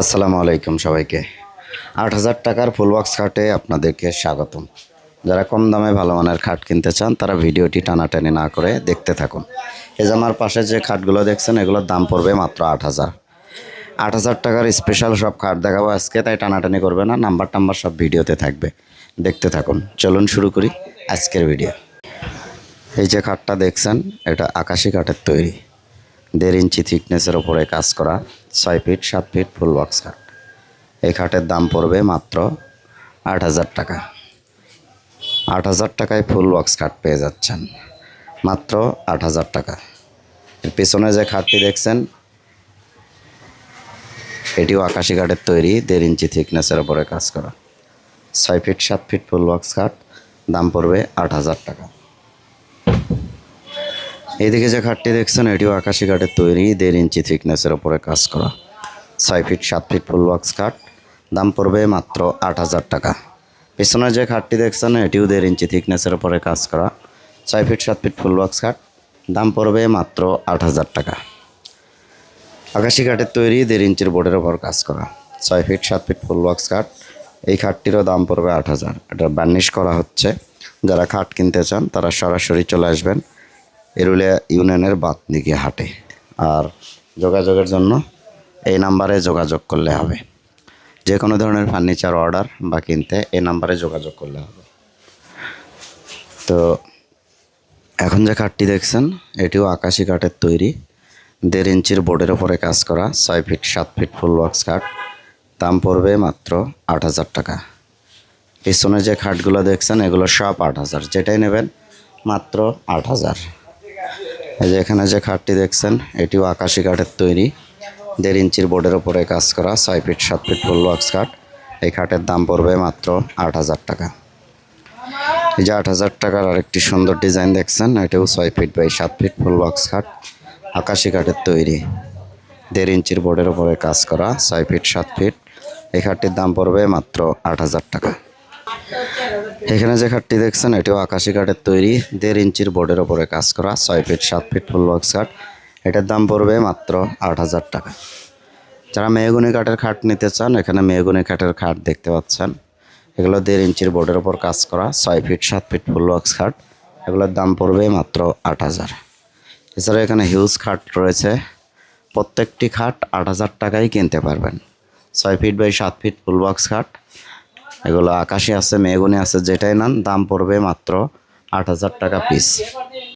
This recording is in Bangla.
আসসালামু আলাইকুম সবাইকে। আট হাজার টাকার ফুলবক্স খাটে আপনাদেরকে স্বাগতম। যারা কম দামে ভালো মানের খাট কিনতে চান, তারা ভিডিওটি টানাটানি না করে দেখতে থাকুন। এই যে আমার পাশে যে খাটগুলো দেখছেন, এগুলোর দাম পড়বে মাত্র আট হাজার। আট হাজার টাকার স্পেশাল সব খাট দেখাবো আজকে, তাই টানাটানি করবে না, নাম্বার টাম্বার সব ভিডিওতে থাকবে। দেখতে থাকুন। চলুন শুরু করি আজকের ভিডিও এই যে খাটটা দেখছেন, এটা আকাশি কাঠের তৈরি। দেড় ইঞ্চি থিকনেসের ওপরে কাজ করা, ছয় ফিট, সাত ফিট ফুল বক্স খাট। এই খাটের দাম পড়বে মাত্র আট হাজার টাকা। আট হাজার টাকায় ফুল বক্স খাট পেয়ে যাচ্ছেন। মাত্র আট হাজার টাকা। এর পেছনে যে খাটটি দেখছেন, এটিও আকাশি কাঠের তৈরি, দেড় ইঞ্চি থিকনেসের ওপরে কাজ করা। ছয় ফিট, সাত ফিট ফুল বক্স খাট, দাম পড়বে আট হাজার টাকা। এইদিকে যে খাটটি দেখছেন, এটিও আকাশি কাঠের তৈরি, দেড় ইঞ্চি থিকনেসের ওপরে কাজ করা। ছয় ফিট সাত ফিট ফুল বক্স খাট, দাম পড়বে মাত্র আট হাজার টাকা। পেছনে যে খাটটি দেখছেন, এটিও দেড় ইঞ্চি থিকনেসের ওপরে কাজ করা। ছয় ফিট সাত ফিট ফুল বক্স খাট, দাম পড়বে মাত্র আট হাজার টাকা। আকাশি কাঠের তৈরি, দেড় ইঞ্চির বোর্ডের ওপর কাজ করা। ছয় ফিট সাত ফিট ফুল বক্স খাট, এই খাটটিরও দাম পড়বে আট হাজার। এটা বার্নিশ করা হচ্ছে। যারা খাট কিনতে চান, তারা সরাসরি চলে আসবেন। এরুলিয়া ইউনিয়নের বাতনিকে হাটে। আর যোগাযোগের জন্য এই নাম্বারে যোগাযোগ করলে হবে। যে কোনো ধরনের ফার্নিচার অর্ডার বা কিনতে এই নাম্বারে যোগাযোগ করলে হবে। তো এখন যে খাটটি দেখছেন, এটিও আকাশি কাঠের তৈরি। দেড় ইঞ্চির বোর্ডের ওপরে কাজ করা, ছয় ফিট, সাত ফিট ফুল বক্স খাট। দাম পড়বে মাত্র আট হাজার টাকা। পিছনে যে খাটগুলো দেখছেন, এগুলো সব আট হাজার। যেটাই নেবেন, মাত্র আট হাজার। এই যে এখানে যে খাটটি দেখছেন, এটিও আকাশি কাঠের তৈরি। দেড় ইঞ্চির বোর্ডের ওপরে কাজ করা ছয় ফিট, সাত ফিট ফুল বক্স খাট। এই খাটের দাম পড়বে মাত্র আট হাজার টাকা। এই যে আট হাজার টাকার আরেকটি সুন্দর ডিজাইন দেখছেন, এটাও ছয় ফিট বাই সাত ফিট ফুল বক্স খাট, আকাশি কাঠের তৈরি। দেড় ইঞ্চির বোর্ডের ওপরে কাজ করা, ছয় ফিট, সাত ফিট। এই খাটটির দাম পড়বে মাত্র আট হাজার টাকা। এখানে যে খাটটি দেখছেন, এটিও আকাশি কাঠের তৈরি। দেড় ইঞ্চির বোর্ডের ওপরে কাজ করা, ছয় ফিট, সাত ফিট ফুল বক্স খাট। এটার দাম পড়বে মাত্র আট হাজার টাকা। যারা মেহগুনি কাঠের খাট নিতে চান, এখানে মেহগুনি কাঠের খাট দেখতে পাচ্ছেন। এগুলো দেড় ইঞ্চির বোর্ডের ওপর কাজ করা, ছয় ফিট, সাত ফিট ফুল বক্স খাট। এগুলোর দাম পড়বে মাত্র আট হাজার। এছাড়া এখানে হিউজ খাট রয়েছে। প্রত্যেকটি খাট আট হাজার টাকায় কিনতে পারবেন। ছয় ফিট বাই সাত ফিট ফুল বক্স খাট। এগুলো আকাশে আছে মেগুনে আছে যেটাই নেন দাম পড়বে মাত্র আট হাজার টাকা পিস